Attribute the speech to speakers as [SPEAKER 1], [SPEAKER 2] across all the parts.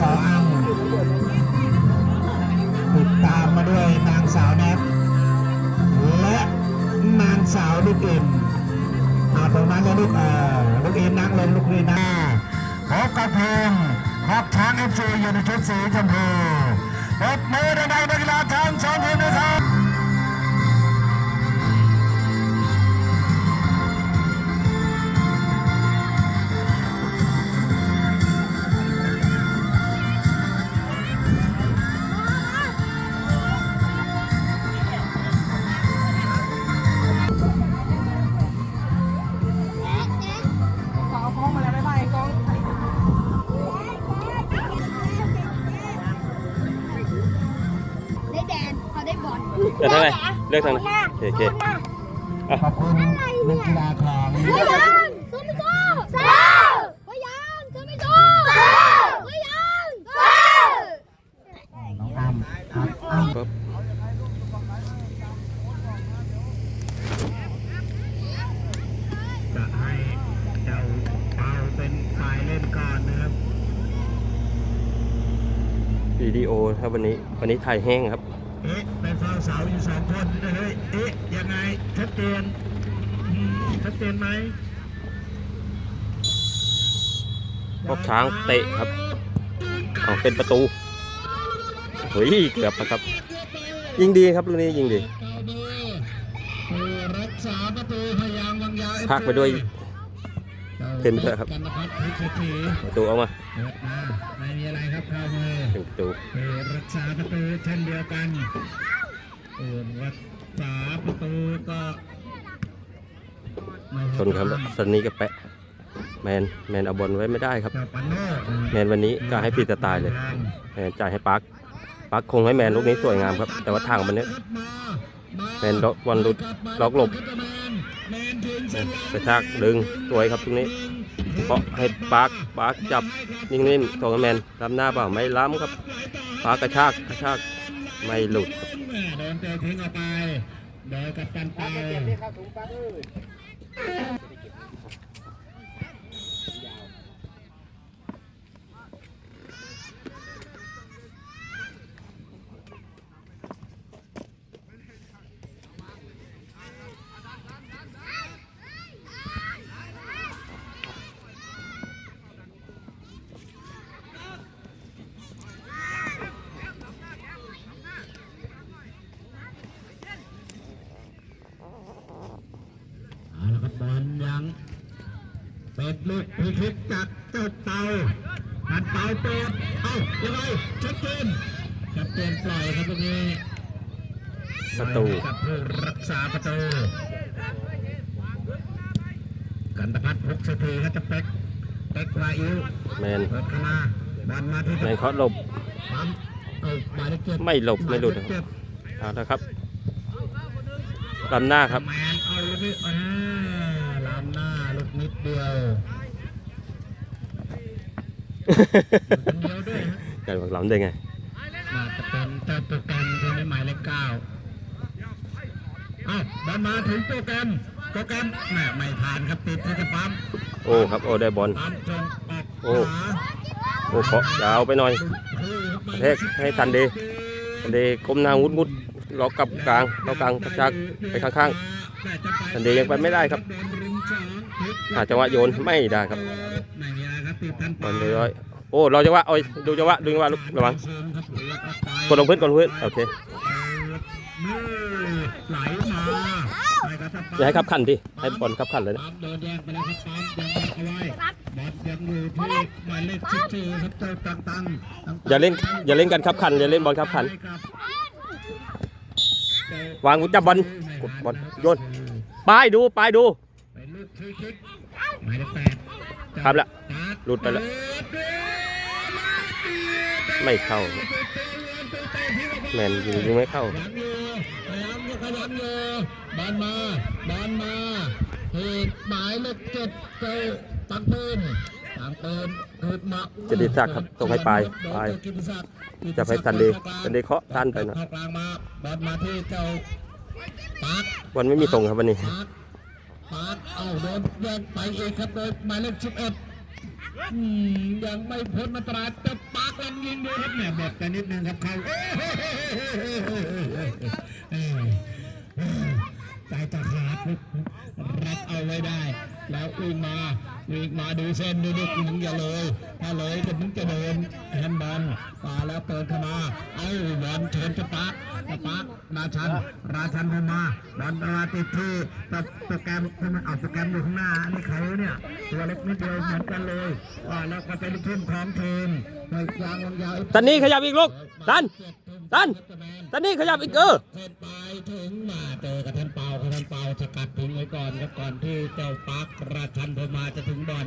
[SPEAKER 1] สาวอังติดตามมาด้วยนางสาวแนทและนางสาวลูกเอ็มเอาตรงนั้นเลยลูกเออลูกเอ็มนั่งลงลูกเอ็มนะพบกับเพลงฮอบช้างเอฟซีอยู่ในชุดสีชมพูปรบมือดังๆนักกีฬาทั้งสองทีมนะครับ
[SPEAKER 2] บอ
[SPEAKER 3] ล
[SPEAKER 4] เลือกทางไหนเลือกทางไหนโอเคโอเค
[SPEAKER 1] ขอบคุณนักกีฬาของ
[SPEAKER 3] พยานสู้ไม่สู้สู้พยานสู้ไม่สู้พยานสู้
[SPEAKER 1] น้องอ้ำครับอ้ำ
[SPEAKER 4] ครับ
[SPEAKER 1] จะให้เจ้าเปาเป็นฝ่ายเล่นก่อนนะครับ
[SPEAKER 4] วิดีโอครับวันนี้วันนี้ถ่ายแห้งครับ
[SPEAKER 1] เจนอืมชัดเจนไหม
[SPEAKER 4] พวกช้างเตะครับเอาเป็นประตูเฮ้ยเกือบแล้วครับ ยิงดีครับลูกนี้ยิงดี
[SPEAKER 1] รักษาประตูพยางวังยาว
[SPEAKER 4] พากไปด้วยเต็มเลยครับ
[SPEAKER 1] กันพัฒน์พุทธถี
[SPEAKER 4] ประตูเอามา
[SPEAKER 1] เปิดมาไม่มีอะไรครับเข้ามือ
[SPEAKER 4] เป็นประตู
[SPEAKER 1] เปิดรักษาประตูเช่นเดียวกันเปิดรัก ษาประตูก็ไม่
[SPEAKER 4] ชนครับสันนี้กับแปะ แมนแมนเอาบอลไว้ไม่ได้ครับ
[SPEAKER 1] แต่ปันโน่
[SPEAKER 4] แมนวันนี้ก็ให้ฟรีสไตล์เลยแมนจ่ายให้ปาร์คปาร์คคงให้แมนลูกนี้สวยงามครับ แต่ว่าทางมันเนี้ยแมนล็อกบอลหลุดล็อกหลบกระชากดึงสวยครับตรงนี้เพราะให้ปาร์คปาร์คจับนิ่งๆส่งให้แมนล้ำหน้าเปล่าไม่ล้ำครับปาร์คกระชากกระชาก ไม่หลุดครับ
[SPEAKER 1] โดนเตะทิ้งออกไปโดยกับกันไป เอาละครับบอลยั งเป็ดลูกพิชิตจากเจ้าเตาหันเตาเป็ดเอ้ายังไงชัดเจนชัดเจนปล่อยครับตรงนี้
[SPEAKER 4] ประตู
[SPEAKER 1] กับผู้รักษาประตูกันตพัฒน์หกสถีครับจะเป็กเป็กวาอิว
[SPEAKER 4] แมน
[SPEAKER 1] เปิดเข้ามาบอลมาที่
[SPEAKER 4] แมนเคาะหลบ
[SPEAKER 1] ปั๊มเอาหมายเลขเจ็ด
[SPEAKER 4] ไม่หลบไม่หลุดา
[SPEAKER 1] ยเลขเจ็ด
[SPEAKER 4] เอาละครับล้ำหน้าครับ
[SPEAKER 1] แม นเอาลูกนี้อ่าลามหน้าลูกนิดเดียวคนเดียวด้วยฮะ
[SPEAKER 4] การบอกล้ำได้ไง
[SPEAKER 1] น่าจะเป็นเจ้าโปรแกรมที่ไม่หมายเลขเก้าเอ้าบอลมาถึงโปรแกรมโปรแกรมแหม่ไม่ผ่านครับติดที่จะปั๊ม
[SPEAKER 4] โอ้ครับโอ้ได้บอล
[SPEAKER 1] ปั๊มตรงออก
[SPEAKER 4] โอ้
[SPEAKER 1] ขวา
[SPEAKER 4] โอ้เคาะยาวไปหน่อยเทคให้ทันดีทันดีก้มหน้างุดงุดล็อกกลับกลางล็อกกลางกระชากไปข้างๆทันดียังไปไม่ได้ครับ หาจังหวะโยนไม่ได้ครับ
[SPEAKER 1] ไม่มีอะไรครับติดทัน
[SPEAKER 4] บอลเลยๆโอ้เราจังหวะโอ้ยดูจังหวะดูจังหวะลูกระวังกดลงพื้นกดลงพื้นโอเค
[SPEAKER 1] มือไหลมาไปครับ
[SPEAKER 4] อย่าให้ขับขันดิให้บอลขับขันเลยนะ
[SPEAKER 1] ปั๊มโดนแย่งไปแล้วครับปั๊มยังเอาไว้บอลยังอยู่ที่หมายเลขสิบสี่ครับเจ้าตังตังตัง
[SPEAKER 4] อย่าเล่นอย่าเล่นกันขับขันอย่าเล่นบอลขับขันวางจับบอลกดบอลโยนปลายดูปลายดู
[SPEAKER 1] เป็นลูกฟรี คิกหมายเลขแปด
[SPEAKER 4] ครับละหลุดไปละไม่เข้า แมนยิงยิงไม่เข้า
[SPEAKER 1] ยังอยู่ยังอยู่ขยันอยู่บอลมาบอลมาเหตุหมายเลขเจ็ดเจ้าตังปืนตังปืนเกิดมา
[SPEAKER 4] จะดีสักครับส่งให้ปลายปลายจะไปทันดีทันดีเคาะทันไปหนะ
[SPEAKER 1] เข้ากลางมาบอลมาที่เจ้าปาร์ค
[SPEAKER 4] บอลไม่มีส่งครับวันนี้
[SPEAKER 1] ปาร์คปาร์คเอาโดนแย่งไปเองครับโดยหมายเลขสิบเอ็ดยังไม่พ้นอันตรายเจ้าปาร์คากลำยิงดูครับเนี่ยแบบแต่นิดนึงครับเขาเอ้ยเอ้ยเอ้ยใจจะขาดรับเอาไว้ได้ แล้วอุ้งมา มาดูเส้นดูลูกมึงอย่าเลย ถ้าเลยก็มึงจะโดนแฮนด์บอลมาแล้วเปิดเข้ามา เอาบอลเชิญจะปักจะปักราชัน ราชันเข้ามาบอลมาติดที่โปรแกรมทำไมเอาโปรแกรมอยู่ข้างหน้าอันนี้เขาเนี่ยตัวเล็กนิดเดียวเหมือนกันเลยอ่าแล้วก็เป็นทีมของทีมไม่ยางยาว
[SPEAKER 4] ตันนี้ขยับอีกลูกตัน ตันตันนี้ขยับอีกเออ
[SPEAKER 1] เส้นไปถึงมาเจอกับท่านเปากับท่านเปาสกัดถึงไว้ก่อนครับก่อนที่เจ้าปักราชันพมาจะถึงบอล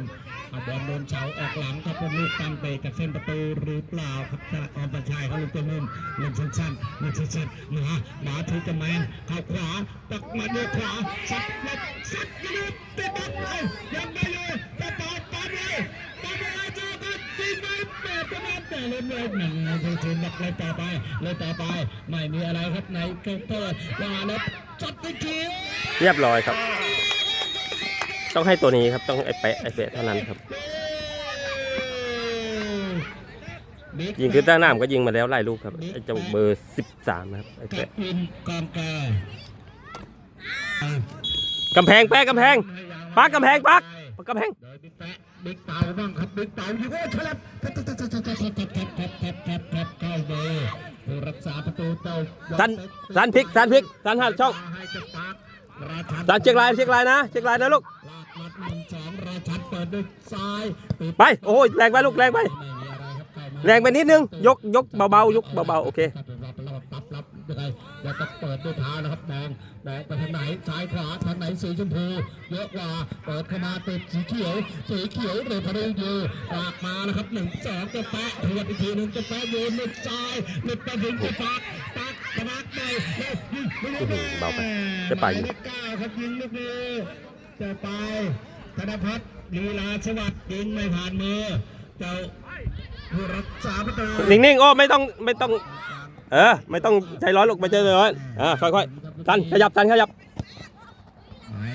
[SPEAKER 1] บอลโดนเสาออกหลังครับเป็นลูกตั้งเตะกับเส้นประตูหรือเปล่าครับถ้าออมประชัยเขาลูกตัวนุ่มเล่นสั้นๆเล่นสั้นๆมาหมาถือกระแมนเข้าขวาตักมาด้วยขวาสัดเลบสัดกระดูกติดบัตเอ้ายังไม่อยู่จะต่อตามเลยตามเลย นแต่เล่นเลยหนึ่งทีทีมบักเลยต่อไปเลยต่อไป ไม่มีอะไรครับในเกมเปิดมาแล้วจัดไปที
[SPEAKER 4] เรียบร้อยครับ ต้องให้ตัวนี้ครับต้องไอ้เป๊ะไอ้เป๊ะเท่านั้นครับ ยิงขึ้นด้านหน้าผมก็ยิงมาแล้วไล่ลูกครับไอ้เจ้าเบอร์สิบสามนะครับไอ้
[SPEAKER 1] กั
[SPEAKER 4] เป๊ะ
[SPEAKER 1] บวินกองกากำ
[SPEAKER 4] แพงแป๊ะกำแพงปักกำแพงปักปักกำแพง
[SPEAKER 1] โดย บิ๊กเตาบ้างครับบิ๊กเตายิงโอ้ฉลับแทบแทบแทบแทบแทบแทบแทบแทบแทบแทบแทบเข้าเบอร์ผู้รักษาประตูเจ้า
[SPEAKER 4] สันสันพลิกสันพลิกสันหันช่อง
[SPEAKER 1] ให้เจ้าปาร์คราชัน
[SPEAKER 4] สันเช็คไลน์เช็คไลน์นะเช็คไลน์นะลูก
[SPEAKER 1] ลากมัดหนึ่งสองราชันเปิดด้วยซ้ายปิด
[SPEAKER 4] ไปโอ้ยแรงไปลูกแรงไป
[SPEAKER 1] ไม่มีอะไรครับเข้ามา
[SPEAKER 4] แรงไปนิดนึงยกยกเบาๆยกเบาๆโอเค
[SPEAKER 1] รับรับรับรับยังไงแล้วก็เปิดด้วยเท้านะครับมองมองไปทางไหนซ้ายขวาทางไหนสีชมพูเยอะกว่าเปิดเข้ามาติดสีเขียว สีเขียวเรพารีอยู่ปากมานะครับหนึ่งสองจะแปะทวดอีกทีหนึ่งจะแปะโยนหนึ่งซ้ายหนึ่งไปถึงจะปักปักกระปักไปแล้วยิงไม่ได้
[SPEAKER 4] อื้อหือเบาไปจะไปอยู่
[SPEAKER 1] หมายเลขเก้าครับยิงลูกนี้จะไปธนพัฒน์ลีลาสวัสดิ์ยิงไม่ผ่านมือเจ้าผู้รักษาประตู
[SPEAKER 4] นิ่งๆโอ้ไม่ต้องไม่ต้อง เออไม่ต้องใจร้อนลูกไม่ใจร้อนอ่าค่อยๆตันขยับตันขยับ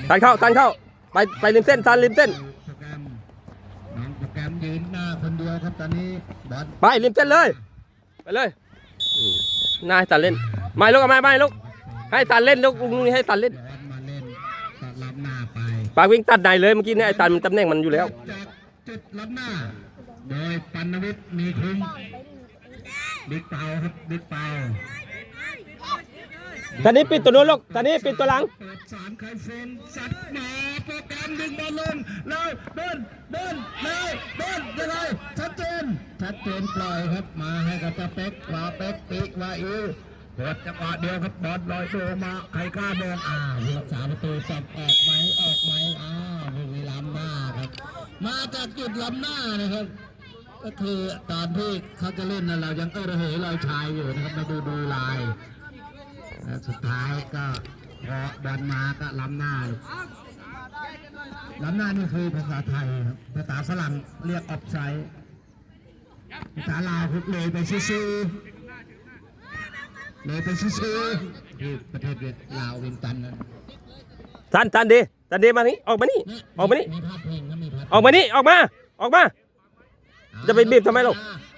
[SPEAKER 4] ตันเข้าตันเข้า ไปไปริมเส้นตันริมเส้น
[SPEAKER 1] โปรแกรมน้องโปรแกรมยืนหน้าคนเดียวครับตอนนี้บอล
[SPEAKER 4] ไปริมเส้นเลยไปเลยอืมน่าให้ตันเล่นไม่ลูกเอาไม่ไม่ลูกให้ตันเล่นลูกลุงนี่ให้ตันเล่น
[SPEAKER 1] บอลมาเล่นตัดล้ำหน้าไป
[SPEAKER 4] ปากวิ่งตัดในเลยเมื่อกี้เนี่ยไอ้ตันมันตำแหน่งมันอยู่แล้ว
[SPEAKER 1] จากจุดล้ำหน้าโดยปัณวิทย์มีคุ้ม บิ๊กเปาครับบิ๊กเปา
[SPEAKER 4] ตอนนี้ปิดตัวนู้นลูกตอนนี้ปิดตัวหลัง
[SPEAKER 1] เปิดสามไคเฟนสัดมาโปรแกรมดึงบอลลงแล้วเดินเดินเลยเดินยังไงชัดเจนชัดเจนปล่อยครับมาให้กับตาเป็กว่าเป็กปีกว่าอิวกดจังหวะเดียวครับบอลลอยตัวมาใครกล้ามองอ่าผู้รักษาประตูจับออกไหมออกไหมอ้าวบุรีรัมย์มาครับ มาจากจุดล้ำหน้านะครับ ก็คือตอนที่เขาจะเล่นนะเรายังเออระเหยลอยชายอยู่นะครับมาดูดูลายแล้วสุดท้ายก็พอบอลมาก็ล้ำหน้าล้ำหน้านี่คือภาษาไทยครับภาษาฝรั่งเรียกออฟไซด์ภาษาลาวคือเลยไปซื่อๆเลยไปซื่อๆที่ประเทศเวียดลาวเวียงจันทร์นั่น
[SPEAKER 4] ตันตันดีตันดีมานี่ออกมานี่ออกมานี่
[SPEAKER 1] มีภาพเพลงนะมีภาพ
[SPEAKER 4] ออกมานี่ออกมาออกมา จะไปบีบทำไมลูก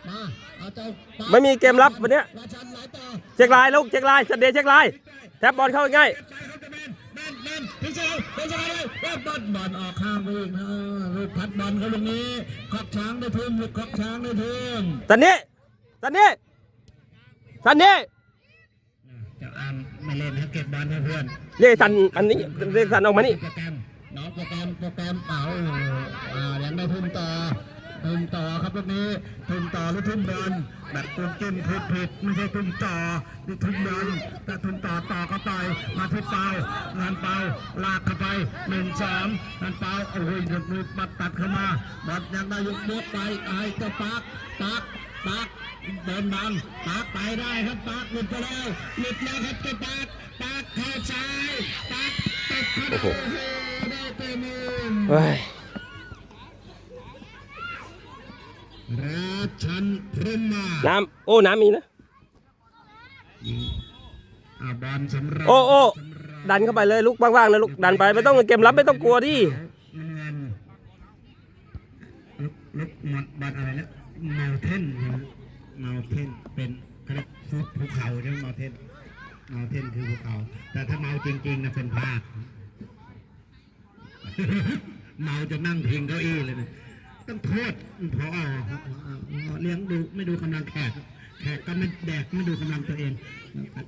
[SPEAKER 1] มาเอาเจ้าปา
[SPEAKER 4] ไม่มีเกมรับวันเนี้ย
[SPEAKER 1] ราชันไหลต่อ
[SPEAKER 4] เช็คไลน์ลูกเช็คไลน์สันเดย์เช็คไลน์แท็บบอลเข้าง่าย
[SPEAKER 1] ไปเขาจะแมนแมนแมนพี่เจ้าพี่เจ้าเลยเริ่มบอลบอลออกข้างไปอีกนะลูกพัดบอลเขาตรงนี้ขอบช้างได้ทุ่มลูกขอบช้างได้ทุ่ม
[SPEAKER 4] ตันนี้ตันนี้ตันนี้
[SPEAKER 1] เจ้าอันไม่เล่นให้เก็บบอลให้เพื่อน
[SPEAKER 4] เรียกตันอันนี้เรียกตันออกมานี่
[SPEAKER 1] โปรแกรมน้องโปรแกรมโปรแกรมเป๋าอ่ายังได้ทุ่มต่อ ทุ่มต่อครับตรงนี้ทุ่มต่อหรือทุ่มบอลแบบตุ้มจิ้มผิดผิดไม่ใช่ทุ่มต่อนี่ทุ่มบอลแต่ทุ่มต่อต่อเข้าไปมาที่เปางานเปาลากเข้าไปหนึ่งสองงานเปาโอ้ยยกมือปัดตัดเข้ามาบอลยังได้ยกยกไปไอ้เจ้าปักปักปักเดินบังปักไปได้ครับปักหลุดไปแล้วหลุดแล้วครับเจ้าปักปักเข้าซ้ายปักติดเข้า
[SPEAKER 4] โอ้โห
[SPEAKER 1] ได้เต็มมือ
[SPEAKER 4] เฮ้ย
[SPEAKER 1] รา ชันพรหมา
[SPEAKER 4] น้ำโอ้น้ำมีนะ
[SPEAKER 1] ยิงอาบอลสำราญ
[SPEAKER 4] โอ้โอ้
[SPEAKER 1] สำราญ
[SPEAKER 4] ดันเข้าไปเลยลูกว่างๆนะลูกดันไปไม่ต้องเกมรับไม่ต้องกลัวดิ
[SPEAKER 1] เงินลุกลุกหมดบัตรอะไรแล้วเมาเทนเมาเทนเป็นเขาเรียกฟุตภูเขาใช่ไหมเมาเทนเมาเทนคือภูเขา แต่ถ้าเมาจริงๆนะเป็นภาคเมาจะนั่งพิงเก้าอี้เลยนะ ต้องโทษพอเลี้ยงดูไม่ดูกำลังแขก แขกก็ไม่แดกไม่ดูกำลังตัวเอง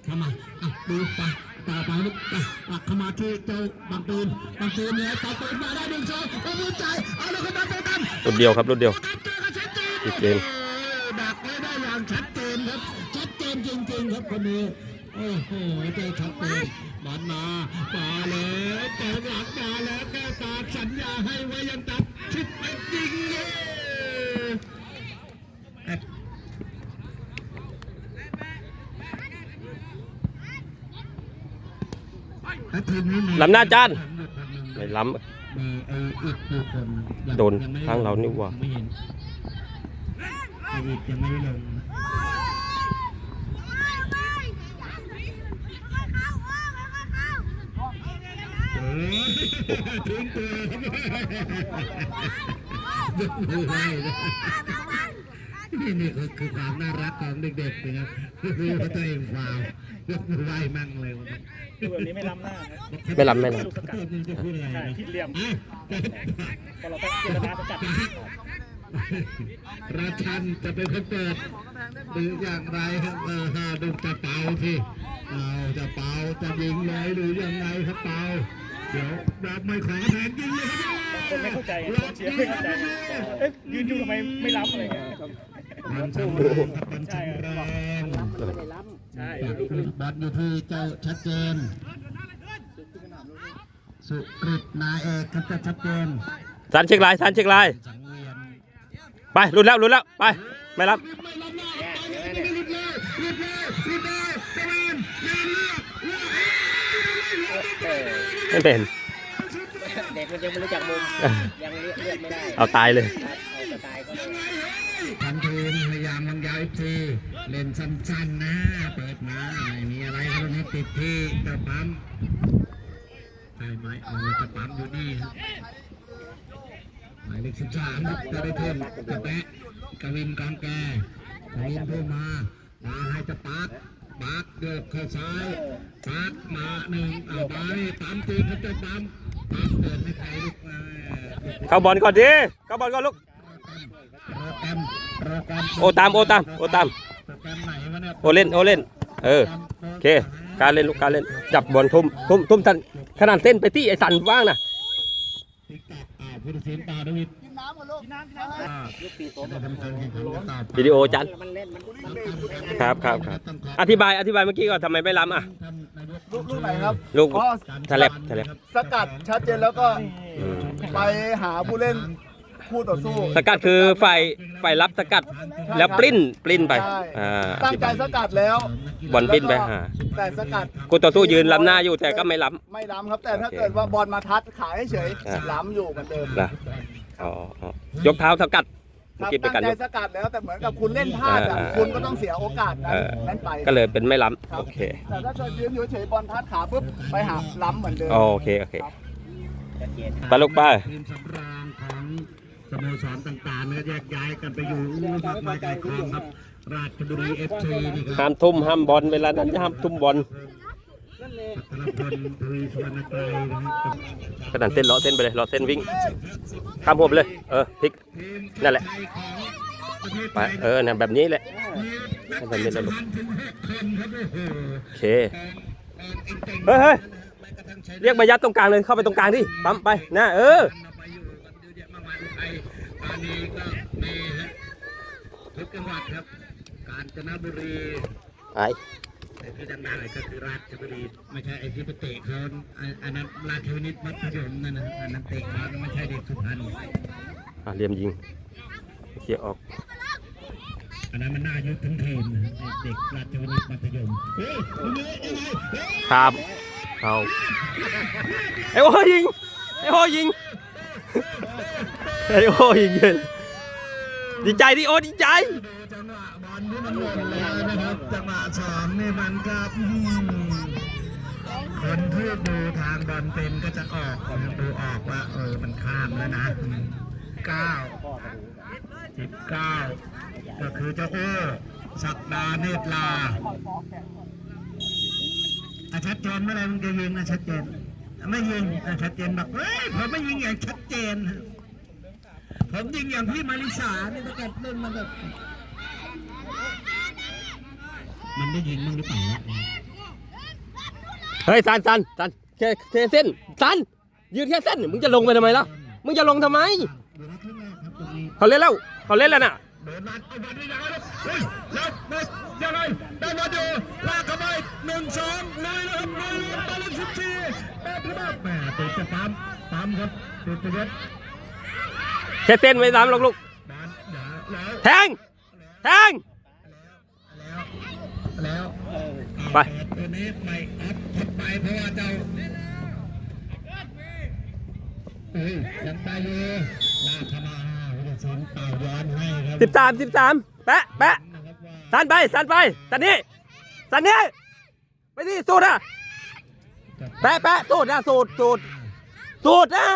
[SPEAKER 1] เข้ามาอะดูไปต่อไปลูกอะอะเข้ามาที่เจ้าบางตูนบางตูนเนี่ยต่อตูนมาได้หนึ่งสองเอามือใจเอาลูกเข้ามาตัวตั้ม
[SPEAKER 4] รุ่นเดียวครับรุ่นเดียว
[SPEAKER 1] ชัดเจน
[SPEAKER 4] ชัดเจน
[SPEAKER 1] ดักไว้ได้อย่างชัดเจนครับชัดเจนจริงๆครับคนนี้โอ้โหเจ้าชัดเจนมันมามาแล้วเปิดหลังมาแล้วแก้วตาสัญญาให้ไว้ยังตัด ชิดไม่จริงเลยเอ๊ะแล้วทีมนี้มี
[SPEAKER 4] ลำหน้าจาน
[SPEAKER 1] อยู่คนหนึ่ง
[SPEAKER 4] ไม่ล้
[SPEAKER 1] มีไอ้อีกผู้คนยัง
[SPEAKER 4] โดน
[SPEAKER 1] ยังไม่
[SPEAKER 4] ทางเรานี่หว่า
[SPEAKER 1] ไม่เห็นไอ้อีกยังไม่ได้ลงเฮ้ยทิ้งตัวยกมือไหวนี่นี่คือคือความน่ารักของเด็กๆนะครับรู้ว่าตัวเองฟาวยกมือไหว้มั่งเลยวันนี้
[SPEAKER 2] คือแบบนี้ไม่ล้ำหน้าครับำ
[SPEAKER 4] ไม่ล้ำไม่ล้
[SPEAKER 1] ลูกสกัดมึงจะพูดอะไร
[SPEAKER 2] ใช่
[SPEAKER 1] นะ
[SPEAKER 2] คิดเหลี่ยม
[SPEAKER 1] อะ
[SPEAKER 2] พอเราไปเจตนาสกัด
[SPEAKER 1] ราชันจะเป็นคนเปิดหรืออย่างไรครับเออฮะดูจะเป่าที่เอาจะเป่าจะยิงเลยหรือยังไงครับเป่า เดี๋ยวแบไม่ขอแทนยิงเลย
[SPEAKER 2] คนไม่เข้าใจไงคนเชียร์ไม่เข้าใจเอ๊ะยืนอยู่ทำไมไม่ล้ำอะไรเงี้ย
[SPEAKER 1] มันชำแรงครับมันชำแรง
[SPEAKER 2] ใช่
[SPEAKER 1] บอลอยู่ที่เจ้าชัดเจน สุกฤตนาเอกครับจะชัดเจน
[SPEAKER 4] สันเช็คลายสันเช็คลาย
[SPEAKER 1] งเวีย
[SPEAKER 4] ไปรุนแล้วรุนแล้วไปไม่รับ
[SPEAKER 1] ไม่รับหน้าไปเลยหลุดเลยหลุดเลยหลุดเลยเจริญงานเลือกเลือก
[SPEAKER 4] ไม่เป็น
[SPEAKER 5] เด็กมันยังไม่รู้จักมุมยังเลือกเลือกไม่ได้
[SPEAKER 4] เอาตายเลย
[SPEAKER 5] ครับเอาสไตล์ก็เลย
[SPEAKER 1] ทันทีพยายามบางยาวอีกทีเล่นสั้นๆนะ เปิดมาไม่มีอะไรครับนี้ติดที่กระปั๊มใช่ไหมเอากระปั๊มอยู่นี่ครับหมายเลขสิบสามครับจะได้เพิ่มกระแปะกวินกองแกกวินผู้มามาให้จะปัก ปักเดือกเข้าซ้ายปักมาหนึ่งเอาไปปั๊มตีเขาจะปั๊มปั๊มเดินให้ใครลูกมา
[SPEAKER 4] เข้าบอลก่อนดิเข้าบอลก่อนลูก
[SPEAKER 1] โปรแกรมโปรแกรม
[SPEAKER 4] โอตามโอตามโอตาม
[SPEAKER 1] โปรแกรมไหนวะเนี่ย
[SPEAKER 4] โอเล่นโอเล่น เออโอเค การเล่นลูกการเล่นจับบอลทุ่มทุ่มทุ่มทันขนาดเต้นไปที่ไอ้สันว่างนะ
[SPEAKER 1] ติ๊กตอกอ่าผู้ตัดสินตาดวิด
[SPEAKER 2] กินน้ำก่อนลูกกินน้ำกินน้ำ
[SPEAKER 1] อ่าจะทำการแข่งขันกันต่อไป
[SPEAKER 4] วิดีโอจัน
[SPEAKER 5] มันเล่นมันมัน
[SPEAKER 4] ครับครับครับอธิบายอธิบายเมื่อกี้ก่อนทำไมไม่ล้ำอะ
[SPEAKER 1] ท่านนายก
[SPEAKER 6] ลูกลูกไหนครับ
[SPEAKER 4] ลูก
[SPEAKER 6] อ๋อ
[SPEAKER 4] ทะเลบทะเลบ
[SPEAKER 6] สกัดชัดเจนแล้วก็
[SPEAKER 4] อืม
[SPEAKER 6] ไปหาผู้เล่นคู่ต่อสู้
[SPEAKER 4] สกัดคือฝ่ายฝ่ายรับสกัดแล้วปลิ้นปลิ้นไป
[SPEAKER 6] ใช่
[SPEAKER 4] อ่า
[SPEAKER 6] ตั้งใจสกัดแล้ว
[SPEAKER 4] บอลปลิ้นไปหา
[SPEAKER 6] แต่สกัด
[SPEAKER 4] กูต่อสู้ยืนล้ำหน้าอยู่แต่ก็ไม่ล้
[SPEAKER 6] ไม่ล้ำครับแต่ถ้า
[SPEAKER 4] โอเค
[SPEAKER 6] เกิดว่าบอลมาทัดขายเฉย
[SPEAKER 4] อ่า
[SPEAKER 6] ล้ำอยู่เหมือนเดิมำ
[SPEAKER 4] นะ อ๋ออ๋อยกเท้าสกัด
[SPEAKER 6] ค
[SPEAKER 4] เมื่อ
[SPEAKER 6] รับ
[SPEAKER 4] กี้เป็น
[SPEAKER 6] ตั้
[SPEAKER 4] การ
[SPEAKER 6] งใจ
[SPEAKER 4] ยก
[SPEAKER 6] สกัดแล้วแต่เหมือนกับคุณเล่นพลาดอะ
[SPEAKER 4] เออ
[SPEAKER 6] คุณก็ต้องเสียโอกาสนั้น
[SPEAKER 4] เออ
[SPEAKER 6] นั้นไป
[SPEAKER 4] ก็เลยเป็นไม่ล้ำ
[SPEAKER 6] ครับ
[SPEAKER 4] โอเค
[SPEAKER 6] แต่ถ้าเกิดยืนอยู่เฉยบอลทัดขาปุ๊บไปหาล้ำเหมือนเดิม
[SPEAKER 4] โอเคโอเค
[SPEAKER 5] ชัดเจน
[SPEAKER 4] ไปลูกไป
[SPEAKER 1] ทีมสำรองของสโมสรต่างๆเนี่ยแยกย้ายกันไปอยู่อู้มากมายไกลกองครับ ราชบุรีเอฟซีนี่ค
[SPEAKER 4] ห้า
[SPEAKER 1] รับ
[SPEAKER 4] มทุ่มห้ามบอลเวลานั้นห้ามทุ่มบอล
[SPEAKER 1] ธนพลทวีสุวรรณไกรนะครับ
[SPEAKER 4] ขนาดเส้นเลาะเส้นไปเลยเลาะเส้นวิ่ง ข้ามหัวเลย เออพลิกนั่นแหละไปเออเนี่ยแบบนี้แหละแบบนี้แหละลูก
[SPEAKER 1] ถึงหกโอ
[SPEAKER 4] เคเฮ้ยเฮ้ยเรียกมายัดตรงกลางเลยเข้าไปตรงกลางดิปั๊มไปนะเออ
[SPEAKER 1] ไปอยู่กันเอะแยะมากมายอุทัยธานีก็มีฮะทุกจังหวัดครับ กาญจนบุรี
[SPEAKER 4] ไอ
[SPEAKER 1] แต่ที่ดังๆเลยก็คือราชบุรีไม่ใช่ไอ้ที่ไปเตะเขาอันอันนั้นราชวินิตมัธยมนั่นนะอันนั้นเตะเขาไม่ใช่เด็กสุพรรณ
[SPEAKER 4] อะเหลี่ยมยิงเคลียร์ออก
[SPEAKER 1] อันนั้นมันน่ายุทั้งทีมนะเด็กราชวินิตมัธยมเฮ้ยยังไงยังไงเฮ้ย
[SPEAKER 4] ครับเอาไอ้โอ้ยิงไอ้โอ้ยิงไอ้โอ้ยิงเยินดีใจดิโอ้ดีใจ
[SPEAKER 1] ดู จังหวะมันหล่นแล้วนะครับจังหวะสองนี่มันก็คนที่ดูทางบอลเป็นก็จะออกดูออกว่า เออมันข้ามแล้วนะเก้าสิบเก้าก็คือเจ้าโอ้ศักดาเนตรลาอะชัดเจนเมื่อไรมึงจะยิงนะชัดเจน ไม่ยิงอะชัดเจนบอกเฮ้ยผมไม่ยิงอย่างชัดเจน ผมยิงอย่างพี่มาริสาเนี่ยถ้ากิดเล่นมันแบบ มันได้ยิงมั้งหรือเปล่า
[SPEAKER 4] เฮ้ยสันสันสันแค่แค่เส้นสันยืนแค่เส้นมึงจะลงไปทำไมล่ะมึงจะลงทำไมเขาเล่นแล้วเขาเล่นแล้วน่ะ
[SPEAKER 1] โดนนัดเอาบอลนี่ยังไงลูกเฮ้ยแล้วแล้วยังไงได้บอลอยู่ลากเข้าไปหนึ่งสองเลยนะครับเลยตะลุสิบทีแป๊บนะแหมติดจะตามตามครับติดจะเด็ด
[SPEAKER 4] แค่เส้นไม่ตามหรอกลูก
[SPEAKER 1] แท
[SPEAKER 4] งแทง
[SPEAKER 1] แล้ว
[SPEAKER 4] ไป
[SPEAKER 1] ตัวนี้ไม่อัพทับไปเพราะว่าเจ้าเอ้ยยังไปอยู่ลากเข้ามาวิทยาศิลป์เป่าย้อนให้ครับ
[SPEAKER 4] สิบสามสิบสามแปะแปะ
[SPEAKER 1] นะครับว่า
[SPEAKER 4] สันไปสันไปสันนี่สันนี่ไปที่สูตรอะแปะแปะสูตรนะสูตรสูตรสูตรนะ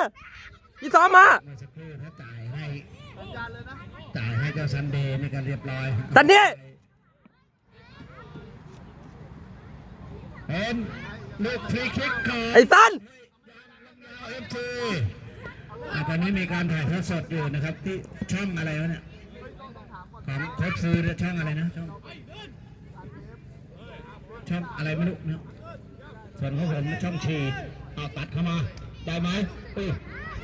[SPEAKER 4] ยี่ซ้อมมา
[SPEAKER 1] เมื่อสักครู่ถ้าจ่ายให้จ่ายให้เจ้าซันเดย์นี่ก็เรียบร้อย
[SPEAKER 4] สันนี่
[SPEAKER 1] เป็นลูกฟรีคิกของ
[SPEAKER 4] ไอ้สัน
[SPEAKER 1] เอฟซีตอนนี้มีการถ่ายทอดสดอยู่นะครับ ที่ช่องอะไรวะเนี่ยของโค้ชซีหรือช่องอะไรนะช่องช่องอะไรไม่รู้นะส่วนของผมช่องชีเอาตัดเข้ามา ได้ไหมอุ้ย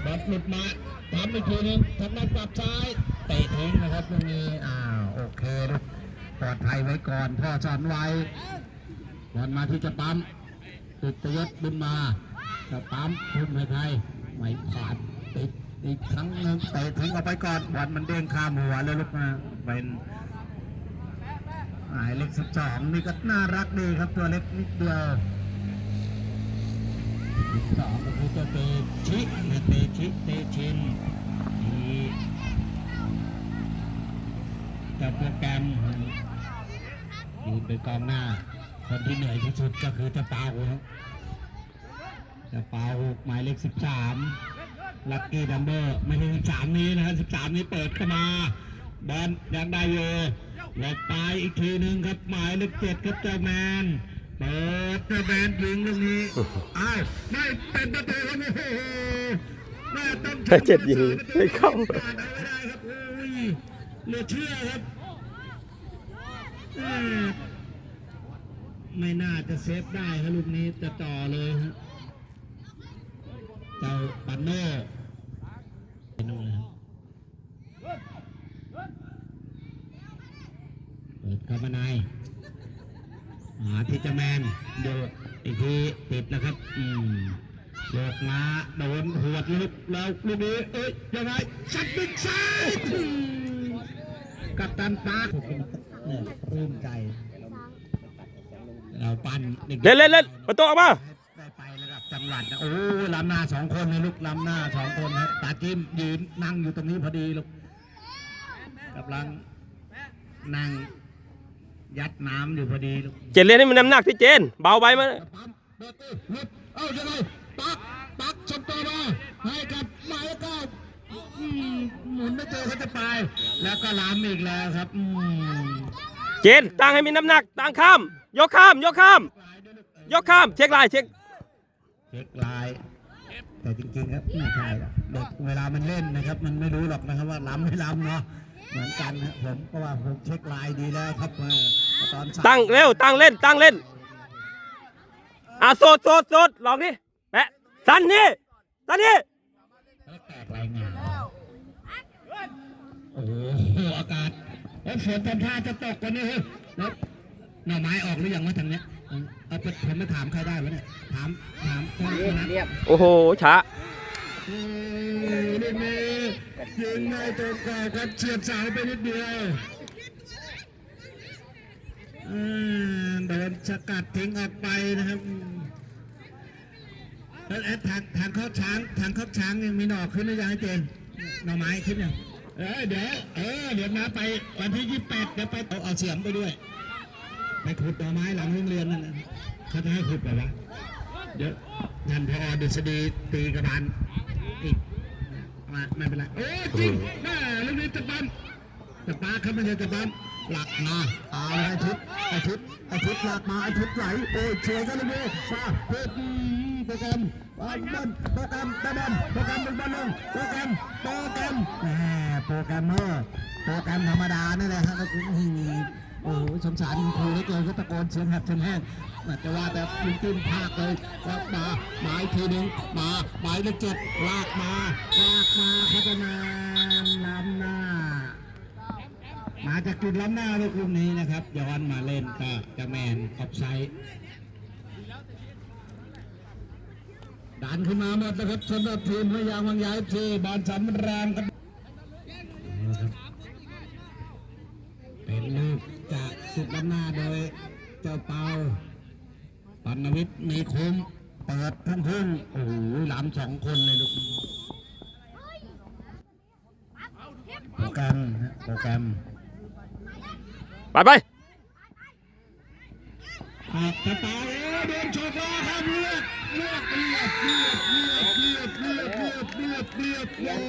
[SPEAKER 1] บอลหลุดมาทำอีกทีหนึงทำนัดปรับซ้ายเตะทิ้งนะครับตรงนี้อ้าวโอเคลูกปลอดภัยไว้ก่อนพ่อสอนไว้ บอลมาที่จะปั๊มติดตยศบุญมาจะปั๊มพุ่มให้ใครไม่ผ่านติดอีกครั้งหนึ่งเตะทิ้งออกไปก่อนบอลมันเด้งข้ามหัวเลยลูกมาเป็นหมายเลขสิบสองนี่ก็น่ารักดีครับตัวเล็กนิดเดียวสิบสองก็คือตัวเตชิหรือเตชิเตชินนี่เจับโปรแกรมยืนเป็นกองหน้า คนที่เหนื่อยที่สุดก็คือเจะเปาครับเจะเปาหมายเลขสิบสามลัคกี้ดัมเบอร์ไม่ใช่สิบสามนี้นะครับสิบสามนี้เปิดเข้ามาบอลยังได้อยู่หลบไปอีกทีหนึ่งครับหมายเลขเจ็ดครับเจ้าแมนเปิดเจ้าแมนยิงลูกนี้อ้าวไม่เป็นประตูครับโอ้โหแม่ต้อง
[SPEAKER 4] ให้เจ็ดยิงไม่เข้า
[SPEAKER 1] เอาไม่ได้ครับโอ้ยเหลือเชื่อครับอืม ไม่น่าจะเซฟได้ครับลูกนี้จะต่อเลยฮะเจ้าปันโน่ไปนู่นเลยครับเปิดเข้ามาในหาที่เจะแมนโยกอีกทีติดแล้วครับ อืมโยกมาโดนหัวดลุกแล้วลูกนี้เอ้ยยังไงชัดบิ๊กซ้ายอืมกับตันปาร์คเนี่ยปลื้มใจ เราปั้นด็กๆ
[SPEAKER 4] เล่นเล่นเล่นประตูออกมา
[SPEAKER 1] ได้ไประดับจังหวัดนะโอ้ยล้ำหน้าสองคนเลยลูกล้ำหน้าสองคนนะตาจิ้มยืนนั่งอยู่ตรงนี้พอดีลูกกำลังนั่งยัดน้ำอยู่พอดีลูก
[SPEAKER 4] เจนเล่นให้มันน้ำหนักที่เจน เบาไปมัน
[SPEAKER 1] ปั๊มเปิดตู้หลุดเอ้ายังไงปักปักชมตัวมาให้กับหมายเลขเก้าอืมหมุนไม่เจอเขาจะไป แล้วก็ล้ำอีกแล้วครับอืม
[SPEAKER 4] เจนตั้งให้มีน้ำหนักตั้งข้าม ยกข้าม ยกข้าม ยกข้าม เช็คลายเช็ค
[SPEAKER 1] เช็คลาย แต่จริงๆครับไม่ใช่หรอกเด็กเวลามันเล่นนะครับ มันไม่รู้หรอกนะครับว่าล้ำไม่ล้ำเนาะเหมือนกันนะผมก็ว่าผมเช็คลายดีแล้วครับเออตอนสาย
[SPEAKER 4] ตั้งเร็วตั้งเล่นตั้งเล่นอะโสดโสดโสดลองดิแปะสันนี่สันนี่
[SPEAKER 1] แล้วแตกรายงานโอ้โหอากาศแล้วฝนทำท่าจะตกกันนี่เฮ้ยแล้วหน่อไม้ออกหรือยังวะทางเนี้ยเออเอาไปผมไม่ถามใครได้วะเนี่ยถามถามท่าน
[SPEAKER 5] เงียบ
[SPEAKER 1] นะ
[SPEAKER 5] เงียบ
[SPEAKER 4] โอ้โหช้า
[SPEAKER 1] อืมลูกนี้ยิงไม่ตรงกรอบครับเฉียดเสาไปนิดเดียวอืมโดนสกัดทิ้งออกไปนะครับอืมแล้วไอ้ทางทางเข้าช้างทางเข้าช้างยังมีหน่อขึ้นหรือยังไอ้เจนหน่อไม้ขึ้นยัง เออเดี๋ยวเออเดี๋ยวนะไปวันที่ยี่สิบแปดเดี๋ยวไปเอาเอาเสียมไปด้วยไปขุดหน่อไม้หลังโรงเรียนนั่นนะเขาจะให้ขุดแบบว่าเดี๋ยวงานพอดุษฎีตีกระบาลอีกมาไม่เป็นไรโอ้จริงแม่ลูกนี้จะปั๊มจะปาเขาไม่ใช่จะบัน หลักมาเอาไอ้ทิศไอ้ทิศไอ้ทิศหลักมาไอ้ทิศไหลโอ้ยเฉยกันเลยเนี่ยฟ้าเพื่อโปรแกรมบอลบอลโปรแกรมบอลโปรแกรมเป็นบอลลงโปรแกรมโปรแกรมแหมโปรแกรมเมอร์โปรแกรมธรรมดานี่แหละฮะก็คือโอ้โหสงสารครูเหลือเกินก็ตะโกนเสียงแหบเสียงแห้งแต่ว่าแต่ลุงจิ้มพากเลยก็มาหมายทีหนึ่งมาหมายเลขเจ็ดลากมาลากมาเขาจะมาล้ำน้า มาจากจุดล้ำหน้าลูกลูกนี้นะครับ ย้อนมาเล่นก็จะแมนออฟไซด์ดันขึ้นมาหมดนะครับสำหรับทีมพยายามวังย้ายทีบอลสำแรามครับเป็นลูกจากจุดล้ำหน้าโดยเจ้าเปาปันวิทย์มีคุ้มเปิดพุ่งพุ่งๆโอ้โหหลามสองคนเลยลูกโปรแกรมนะโปรแกรม
[SPEAKER 4] ไปไป
[SPEAKER 1] ปากกระเป๋าเดินชกล้อครับเลือดเลือดเลือดเลือดเลือดเลือดเลือดเลือดเลือดเลือด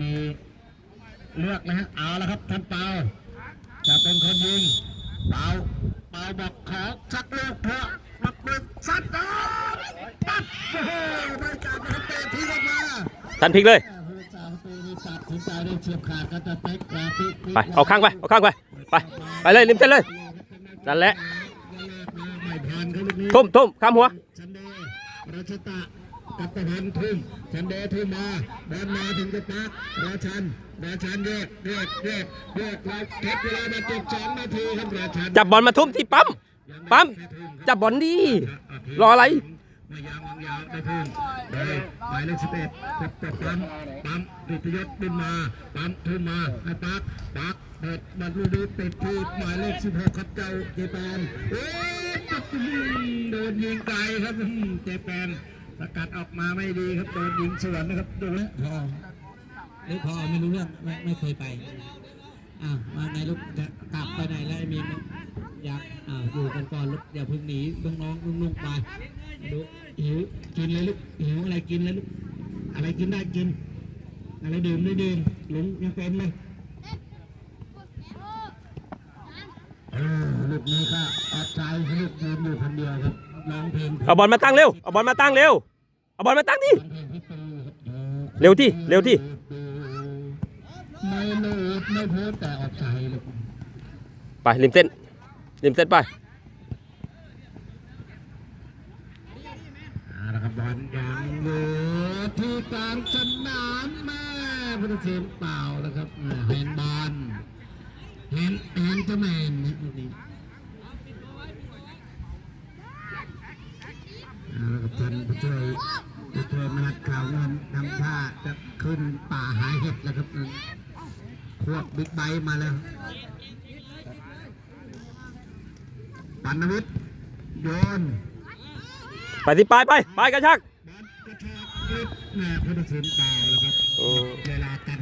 [SPEAKER 1] นี่เลือกนะฮะเอาละครับท่านเปาจะเป็นคนยิงเปาเปาบอกขอสักลูกเถอะมาปึกซัดต่อปั๊บโอ้โหไม่จับนะครับเตะทิ้งออกมา
[SPEAKER 4] ทันพลิกเลย
[SPEAKER 1] ไป
[SPEAKER 4] เอาข้างไปเอาข้างไปไปไปเลยริมเส้นเลยนั่นแหละ
[SPEAKER 1] ไม่ผ่านเขาลูกนี้
[SPEAKER 4] ทุ่มทุ่มข้ามหัว
[SPEAKER 1] ชันเดย์ราชตะกับประพันธ์ทุ่มชันเดย์ทุ่มมาบอลมาถึงจะปักราชันราชันเรียกเรียกเรียกเรียกเราเทปเวลามาจบสองนาทีครับราชัน
[SPEAKER 4] จับบอลมาทุ่มที่ปั๊มปั๊มจับบอลดีรออะไร
[SPEAKER 1] มายางวางยาวได้ทุ่มเลยหมายเลขสิบเอ็ดจับจับปั๊มปั๊มดิตยศบินมาปั๊มทุ่มมาให้ปักปักเปิดบอลลูกนี้ติดที่หมายเลขสิบหกครับเจ้าเจแปนโอ้ยปั๊บโดนยิงไกลครับเจแปนสกัดออกมาไม่ดีครับโดนยิงสวนนะครับดูนะ
[SPEAKER 7] พอหรือพอไม่รู้เรื่องไม่ไม่เคยไปอ่ามาไงลูกจะกลับไปไหนแล้วมีนอ ยากอ่าอยู่กันก่อนลูกอย่าเพิ่งหนีลูกน้องลูกนุ่งไปดูหิวกินเลยลูกหิวอะไรกินเลยลูก
[SPEAKER 1] อะไรกินได้กิน อะไรดื่มได้ดื่มหลงยังเป็นเลยเออลูกนี้ก็ออกใจลูกยืนอยู่คนเดียวครับร้องเพลง
[SPEAKER 4] เอาบอลมาตั้งเร็วเอาบอลมาตั้งเร็วเอาบอลมาตั้งดิ
[SPEAKER 1] ร้องเพลงพี่ตูครับดู
[SPEAKER 4] เร็วที่เร็วที่
[SPEAKER 1] ไม่เลิศไม่เพ้อแต่ออกใจเลย
[SPEAKER 4] ไปริมเส้น ริมเส้นไป
[SPEAKER 1] เอาละครับบอลยังอยู่ที่กลางสนามแม่พุทธเทียนเปล่าแล้วครับแฮนบอลแฮนด์แฮนจ้าแมนนะลูกนี้เอาละครับท่านผู้ช่วยผู้ช่วยมนัดข่าวเงินทำท่าจะขึ้นป่าหาเห็ดแล้วครับควบบิ๊กไบค์มาแล้ว ปัณวิทย์โยน
[SPEAKER 4] ไปที่ปลายไป ไปกระชาก
[SPEAKER 1] บอลกระชากลิบแม่พุทธศิลป์เปล่าแล้วครับ
[SPEAKER 4] โอ้
[SPEAKER 1] เวลากัน